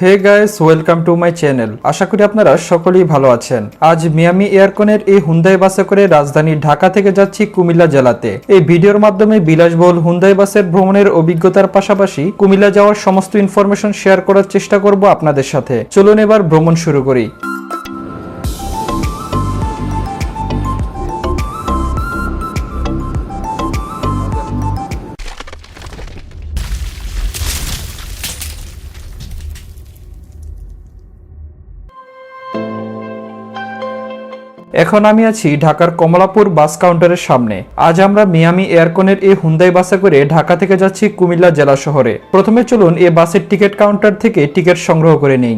Hey guys welcome to my channel আশা করি আপনারা সকলেই ভালো আছেন। আজ মিয়ামি এয়ারকনের এই হুন্দাই বাসে করে রাজধানী ঢাকা থেকে যাচ্ছি কুমিল্লা জেলাতে। এই ভিডিওর মাধ্যমে বিলাসবহুল হুন্দাই বাসের ভ্রমণের অভিজ্ঞতার পাশাপাশি কুমিল্লা যাওয়ার সমস্ত ইনফরমেশন শেয়ার করার চেষ্টা করব আপনাদের সাথে। চলুন এবার ভ্রমণ শুরু করি। এখন আমি আছি ঢাকার কমলাপুর বাস কাউন্টারের সামনে। আজ আমরা মিয়ামি এয়ারকনের এই হুন্দাই বাসে করে ঢাকা থেকে যাচ্ছি কুমিল্লা জেলা শহরে। প্রথমে চলুন এ বাসের টিকিট কাউন্টার থেকে টিকিট সংগ্রহ করে নিই।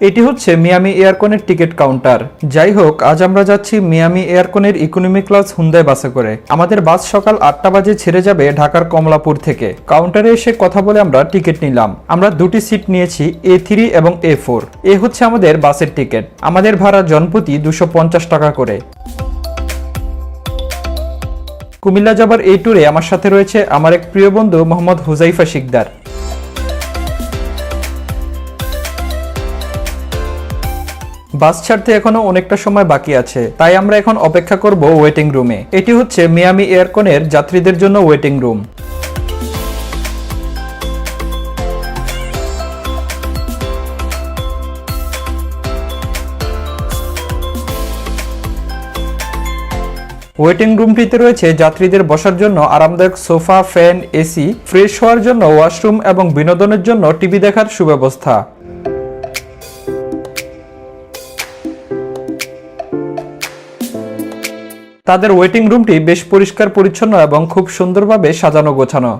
এটি হচ্ছে মিয়ামি এয়ারকনের টিকিট কাউন্টার। যাই হোক আজ আমরা যাচ্ছি মিয়ামি এয়ারকনের ইকোনমি ক্লাস হুন্দাই বাসে করে। আমাদের বাস সকাল আটটা বাজে ছেড়ে যাবে ঢাকার কমলাপুর থেকে। কাউন্টারে এসে কথা বলে আমরা টিকিট নিলাম। আমরা দুটি সিট নিয়েছি এ থ্রি এবং এ ফোর এ হচ্ছে আমাদের বাসের টিকিট আমাদের ভাড়া জনপ্রতি দুশো পঞ্চাশ টাকা করে। কুমিল্লা যাবার এই ট্যুরে আমার সাথে রয়েছে আমার এক প্রিয় বন্ধু মোহাম্মদ হুজাইফা শিকদার। বাস ছাড়তে এখনও অনেকটা সময় বাকি আছে, তাই আমরা এখন অপেক্ষা করব ওয়েটিং রুমে এটি হচ্ছে মিয়ামি এয়ারকনের যাত্রীদের জন্য ওয়েটিং রুম ওয়েটিং রুমটিতে রয়েছে যাত্রীদের বসার জন্য আরামদায়ক সোফা ফ্যান এসি, ফ্রেশ হওয়ার জন্য ওয়াশরুম এবং বিনোদনের জন্য টিভি দেখার সুব্যবস্থা। তাদের ওয়েটিং রুমটি বেশ পরিষ্কার, পরিচ্ছন্ন এবং খুব সুন্দরভাবে সাজানো, গোছানো।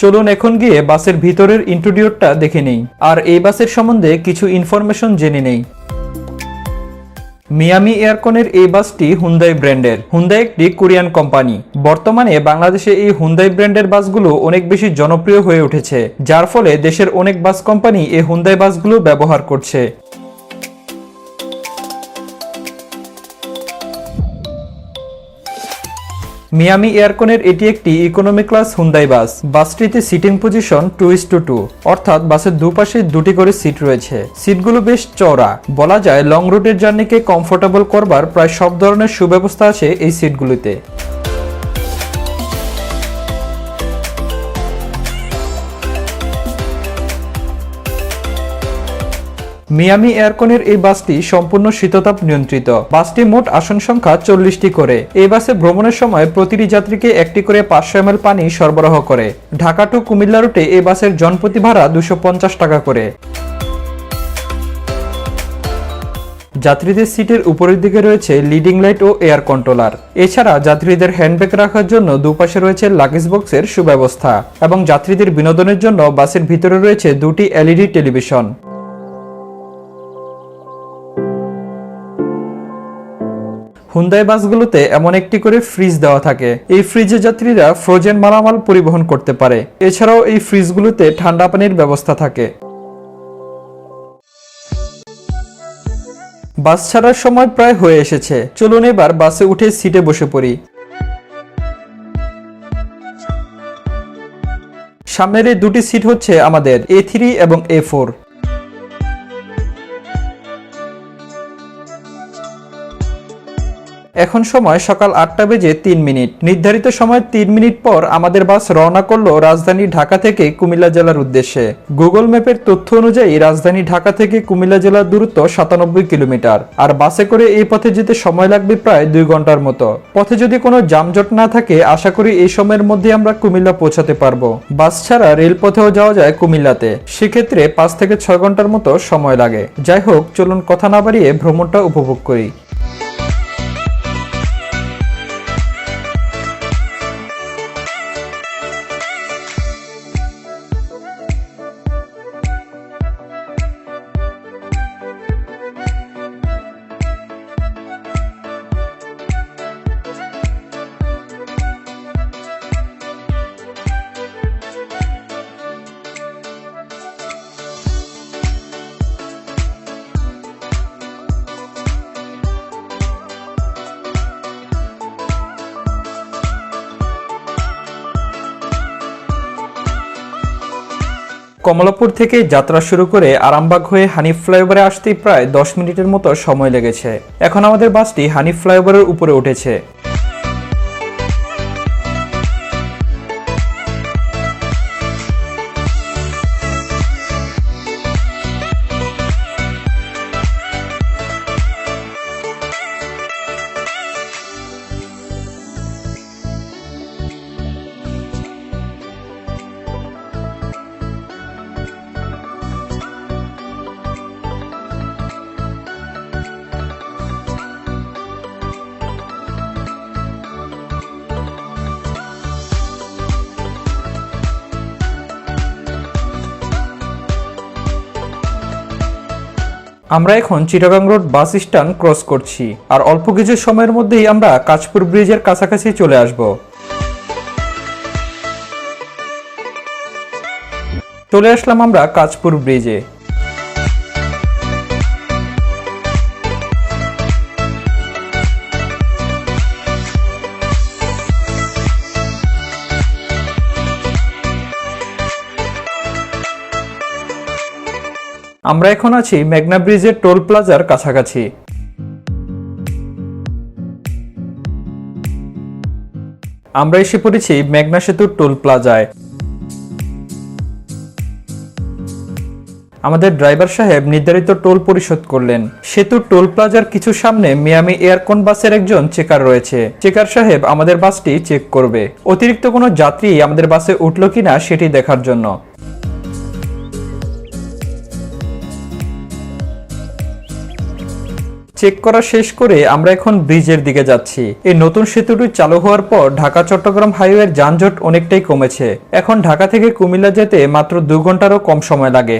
চলুন এখন গিয়ে বাসের ভিতরের ইন্টেরিয়রটা দেখে নেই। আর এই বাসের সম্বন্ধে কিছু ইনফরমেশন জেনে নেই। মিয়ামি এয়ারকনের এই বাসটি হুন্দাই ব্র্যান্ডের। হুন্দাই একটি কোরিয়ান কোম্পানি। বর্তমানে বাংলাদেশে এই হুন্দাই ব্র্যান্ডের বাসগুলো অনেক বেশি জনপ্রিয় হয়ে উঠেছে, যার ফলে দেশের অনেক বাস কোম্পানি এই হুন্দাই বাসগুলো ব্যবহার করছে। মিয়ামি এয়ারকনের এটি একটি economy class Hyundai bus বাসটিতে seating position two is two two অর্থাৎ বাসের দুপাশে দুটি করে সিট রয়েছে। সিটগুলো বেশ চওড়া। বলা যায় লং রুটের জার্নিকে কমফোর্টেবল করবার প্রায় সব ধরনের সুব্যবস্থা আছে এই সিটগুলিতে মিয়ামি এয়ারকনের এই বাসটি সম্পূর্ণ শীততাপ নিয়ন্ত্রিত। বাসটি মোট আসন সংখ্যা চল্লিশটি করে। এই বাসে ভ্রমণের সময় প্রতিটি যাত্রীকে একটি করে পাঁচশো এম পানি সরবরাহ করে। ঢাকা টু কুমিল্লা রুটে এই বাসের জনপ্রতি ভাড়া দুশো টাকা করে। যাত্রীদের সিটের উপরের দিকে রয়েছে লিডিং লাইট ও এয়ার কন্ট্রোলার। এছাড়া যাত্রীদের হ্যান্ডব্যাগ রাখার জন্য দুপাশে রয়েছে লাগেজ বক্সের সুব্যবস্থা এবং যাত্রীদের বিনোদনের জন্য বাসের ভিতরে রয়েছে দুটি এলইডি টেলিভিশন। হুন্দাই বাসগুলোতে এমন একটি করে ফ্রিজ দেওয়া থাকে। এই ফ্রিজে যাত্রীরা ফ্রোজেন মালামাল পরিবহন করতে পারে। এছাড়াও এই ফ্রিজগুলোতে ঠান্ডা পানির ব্যবস্থা থাকে। বাস ছাড়ার সময় প্রায় হয়ে এসেছে। চলুন এবার বাসে উঠে সিটে বসে পড়ি। সামনের এই দুটি সিট হচ্ছে আমাদের এ থ্রি এবং এ ফোর এখন সময় সকাল আটটা বেজে তিন মিনিট। নির্ধারিত সময় তিন মিনিট পর আমাদের বাস রওনা করল রাজধানী ঢাকা থেকে কুমিল্লা জেলার উদ্দেশ্যে। গুগল ম্যাপের তথ্য অনুযায়ী রাজধানী ঢাকা থেকে কুমিল্লা জেলার দূরত্ব সাতানব্বই কিলোমিটার, আর বাসে করে এই পথে যেতে সময় লাগবে প্রায় দুই ঘণ্টার মতো। পথে যদি কোনো যানজট না থাকে, আশা করি এই সময়ের মধ্যে আমরা কুমিল্লা পৌঁছাতে পারব। বাস ছাড়া রেলপথেও যাওয়া যায় কুমিল্লাতে। সেক্ষেত্রে পাঁচ থেকে ছয় ঘণ্টার মতো সময় লাগে। যাই হোক, চলুন কথা না বাড়িয়ে ভ্রমণটা উপভোগ করি। কমলাপুর থেকে যাত্রা শুরু করে আরামবাগ হয়ে হানিফ ফ্লাইওভারে আসতে প্রায় দশ মিনিটের মতো সময় লেগেছে। এখন আমাদের বাসটি হানিফ ফ্লাইওভারের উপরে উঠেছে। আমরা এখন Chittagong road bus stand cross করছি। আর অল্প কিছু সময়ের মধ্যেই আমরা কাঁচপুর ব্রিজের কাছাকাছি চলে আসব। চলে আসলাম আমরা কাঁচপুর ব্রিজে। আমরা এখন আছি মেঘনা ব্রিজের টোল প্লাজার কাছাকাছি। আমরা এসে পড়েছি মেঘনা সেতুর টোল প্লাজায়। আমাদের ড্রাইভার সাহেব নির্ধারিত টোল পরিশোধ করলেন। সেতুর টোল প্লাজার কিছু সামনে মিয়ামি এয়ারকন বাসের একজন চেকার রয়েছে। চেকার সাহেব আমাদের বাসটি চেক করবে। অতিরিক্ত কোনো যাত্রী আমাদের বাসে উঠল কিনা সেটি দেখার জন্য। চেক করা শেষ করে আমরা এখন ব্রিজের দিকে যাচ্ছি। এই নতুন সেতুটি চালু হওয়ার পর ঢাকা চট্টগ্রাম হাইওয়ের যানজট অনেকটাই কমেছে। এখন ঢাকা থেকে কুমিল্লা যেতে মাত্র দু ঘন্টারও কম সময় লাগে।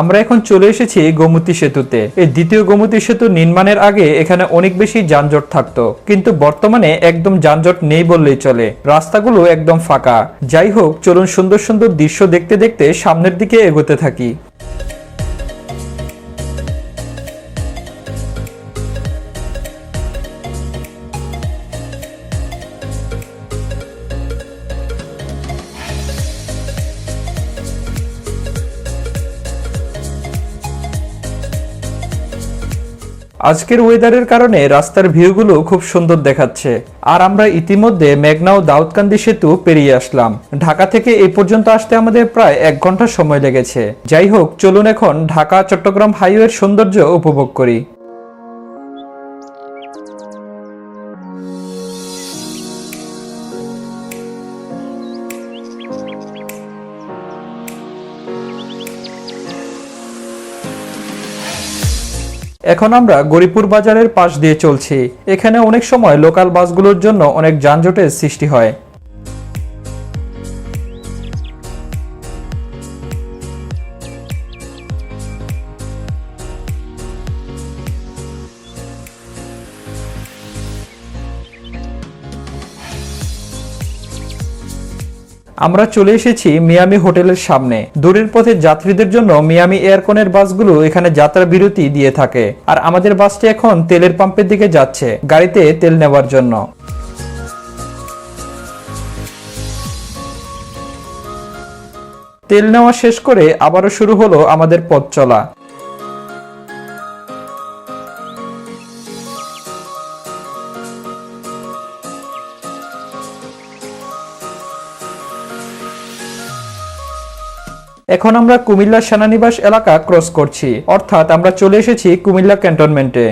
আমরা এখন চলে এসেছি গোমতী সেতুতে। এই দ্বিতীয় গোমতী সেতু নির্মাণের আগে এখানে অনেক বেশি যানজট থাকত। কিন্তু বর্তমানে একদম যানজট নেই বললেই চলে। রাস্তাগুলো একদম ফাঁকা। যাই হোক, চলুন সুন্দর সুন্দর দৃশ্য দেখতে দেখতে সামনের দিকে এগোতে থাকি। আজকের ওয়েদারের কারণে রাস্তার ভিউগুলো খুব সুন্দর দেখাচ্ছে। আর আমরা ইতিমধ্যে মেঘনাও দাউদকান্দি সেতু পেরিয়ে আসলাম। ঢাকা থেকে এ পর্যন্ত আসতে আমাদের প্রায় এক ঘণ্টা সময় লেগেছে। যাই হোক, চলুন এখন ঢাকা চট্টগ্রাম হাইওয়ের সৌন্দর্য উপভোগ করি। এখন আমরা গরিপুর বাজারের পাশ দিয়ে চলছি। এখানে অনেক সময় লোকাল বাসগুলোর জন্য অনেক যানজটের সৃষ্টি হয়। আমরা চলে এসেছি মিয়ামি হোটেলের সামনে। দূরের পথে যাত্রীদের জন্য মিয়ামি এয়ারকনের বাসগুলো এখানে যাত্রা বিরতি দিয়ে থাকে। আর আমাদের বাসটি এখন তেলের পাম্পের দিকে যাচ্ছে, গাড়িতে তেল নেওয়ার জন্য। তেল নেওয়া শেষ করে আবারও শুরু হলো আমাদের পথ চলা। এখন আমরা কুমিল্লা সেনানিবাস এলাকা ক্রস করছি। অর্থাৎ আমরা চলে এসেছি কুমিল্লা ক্যান্টনমেন্টে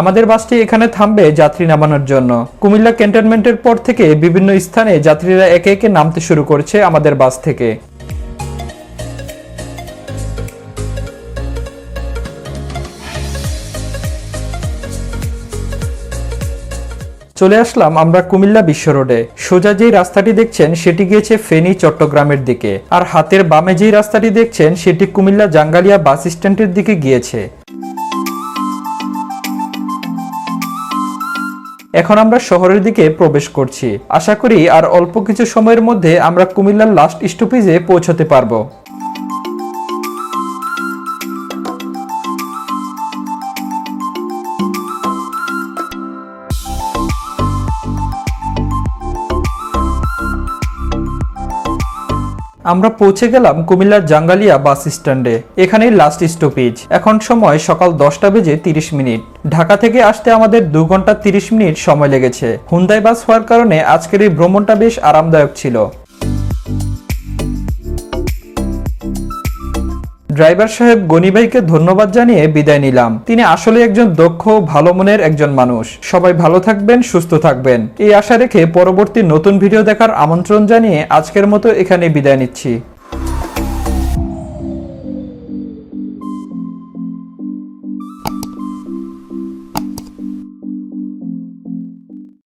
আমাদের বাসটি এখানে থামবে যাত্রী নামানোর জন্য। কুমিল্লা ক্যান্টনমেন্টের পর থেকে বিভিন্ন স্থানে যাত্রীরা একে একে নামতে শুরু করছে আমাদের বাস থেকে। চলে আসলাম আমরা কুমিল্লা বিশ্ব রোডে। সোজা যেই রাস্তাটি দেখছেন, সেটি গিয়েছে ফেনী চট্টগ্রামের দিকে। আর হাতের বামে যেই রাস্তাটি দেখছেন, সেটি কুমিল্লা জাঙ্গালিয়া বাস স্ট্যান্ডের দিকে গিয়েছে। এখন আমরা শহরের দিকে প্রবেশ করছি। আশা করি আর অল্প কিছু সময়ের মধ্যে আমরা কুমিল্লার লাস্ট স্টপেজে পৌঁছতে পারব। আমরা পৌঁছে গেলাম কুমিল্লার জাঙ্গালিয়া বাস স্ট্যান্ডে। এখানেই লাস্ট স্টপেজ এখন সময় সকাল দশটা বেজে তিরিশ মিনিট। ঢাকা থেকে আসতে আমাদের দু ঘণ্টা তিরিশ মিনিট সময় লেগেছে। হুন্দাই বাস হওয়ার কারণে আজকের এই ভ্রমণটা বেশ আরামদায়ক ছিল। ড্রাইভার সাহেব গনি ভাইকে ধন্যবাদ জানিয়ে বিদায় নিলাম। তিনি আসলে একজন দক্ষ, ভালো মনের একজন মানুষ। সবাই ভালো থাকবেন, সুস্থ থাকবেন। এই আশা রেখে পরবর্তী নতুন ভিডিও দেখার আমন্ত্রণ জানিয়ে আজকের মতো এখানে বিদায় নিচ্ছি।